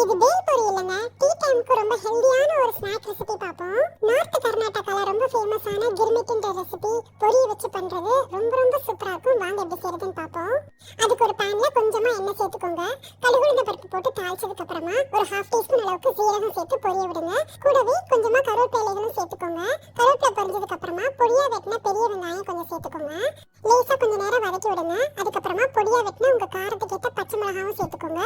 இது பேல்பொரி இல்லைங்க. டீ டைமுக்கு ரொம்ப ஹெல்தியான ஒரு ஸ்நாக் ரெசிபி பார்ப்போம். நார்த் கர்நாடகால ரொம்ப ஃபேமஸான கிர்மிட்ன்ற ரெசிபி பொரி வச்சு பண்றது ரொம்ப ரொம்ப சூப்பரா இருக்கும். வாங்க எப்படி செய்யறதுன்னு பார்ப்போம். அதுக்கு ஒரு பேன்ல கொஞ்சமா எண்ணெய் சேர்த்துக்கோங்க. கடுகுழுந்த பருப்பு போட்டு தாளிச்சதுக்கு அப்புறமா ஒரு ஹாஃப் டீஸ்பூன் அளவுக்கு சீரகம் சேர்த்து பொரிய விடுங்க. கூடவே கொஞ்சமா கருவேப்பிலைகளும் சேர்த்துக்கோங்க. கருவேப்பிலை பொரிஞ்சதுக்கு அப்புறமா பொடியா வெட்டின பெரிய வெங்காயம் கொஞ்சம் சேர்த்துக்கோங்க. லேசா கொஞ்ச நேரம் வதக்கி விடுங்க. அதுக்கப்புறமா பொடியா வெட்டின உங்க காரத்துக்கு ஏற்ற மிளகாவும் சேர்த்துக்கோங்க.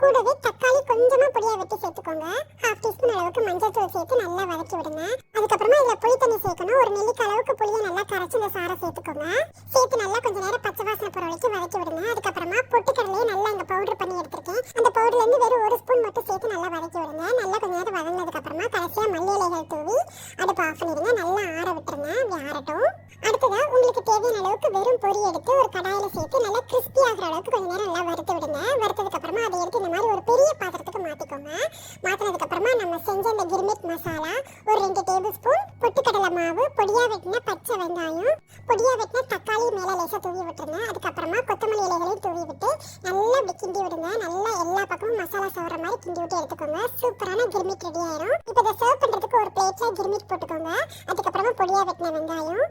கூடவே தக்காளி கொஞ்சமாக பொடியாக வெட்டி சேர்த்துக்கோங்க. ஹாஃப் டீஸ்பூன் அளவுக்கு மஞ்சள் தூள் சேர்த்து நல்லா வதக்கி விடுங்க. அதுக்கப்புறமா இதில் புளி தண்ணி சேர்க்கணும். ஒரு நெல்லிக்காய் அளவுக்கு புளியை நல்லா கரைச்சி இந்த சாரை சேர்த்துக்கோங்க. சேர்த்து நல்லா கொஞ்ச நேரம் பச்சை வாசனை போற வரைக்கும் வதக்கி விடுங்க. அதுக்கப்புறமா பொட்டுக்கடலையே நல்லா இங்க பவுடர் பண்ணி எடுத்திருக்கேன். அந்த பவுடர்லேருந்து வெறும் ஒரு ஸ்பூன் மட்டும் சேர்த்து நல்லா வதக்கி விடுங்க. நல்லா கொஞ்ச நேரம் வதங்கினதுக்கப்புறமா கடைசியாக மல்லி இலைகள் தூவி அடுப்பு ஆஃப் பண்ணிடுங்க. நல்லா ஆற விட்டுருங்க. அப்படி ஆறட்டும் அளவுக்கு வெறும் பொரி எடுத்து ஒரு கடாயில சேர்த்து நல்லா கிறிஸ்பி ஆகிற அளவுக்கு கொஞ்சம் நேரம் நல்லா வறுத்து விடுங்க. வறுத்ததுக்கு அப்புறமா அதை எடுத்து இந்த மாதிரி ஒரு பெரிய பாத்திரத்துக்கு மாத்திக்கோங்க. மாத்தினதுக்கு அப்புறமா நம்ம செஞ்ச இந்த கிர்மிட் மசாலா ஒரு ரெண்டு டேபிள் ஸ்பூன் பொட்டுக்கடலை மாவு பொடியா வெட்டின பச்சை வெங்காயம் பொடியா வெட்டின தக்காளி மேல லேசா தூவி விட்டுருங்க. அதுக்கப்புறமா கொத்தமல்லி இலைகளையும் தூவி விட்டு நல்லா இப்படி கிண்டி விடுங்க. நல்லா எல்லா பக்கமும் மசாலா சவர மாதிரி கிண்டி விட்டு எடுத்துக்கோங்க. சூப்பரான கிர்மிட் ரெடி ஆயிரும். இப்போ இதை சர்வ் பண்றதுக்கு ஒரு பிளேட்ல கிர்மிட் போட்டுக்கோங்க. அப்புறமா பொடியாக வெட்டின வெங்காயம்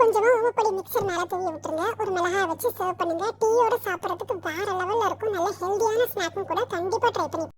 கொஞ்சமாக உப்புப்பொடி மிக்சர் மேலே தூவி விட்டுருங்க. ஒரு மிளகாய் வச்சு சர்வ் பண்ணுங்கள் டீயோட சாப்பிட்றதுக்கு வேறு லெவலில் இருக்கும். நல்ல ஹெல்தியான ஸ்நாக்கும் கூட கண்டிப்பாக ட்ரை பண்ணி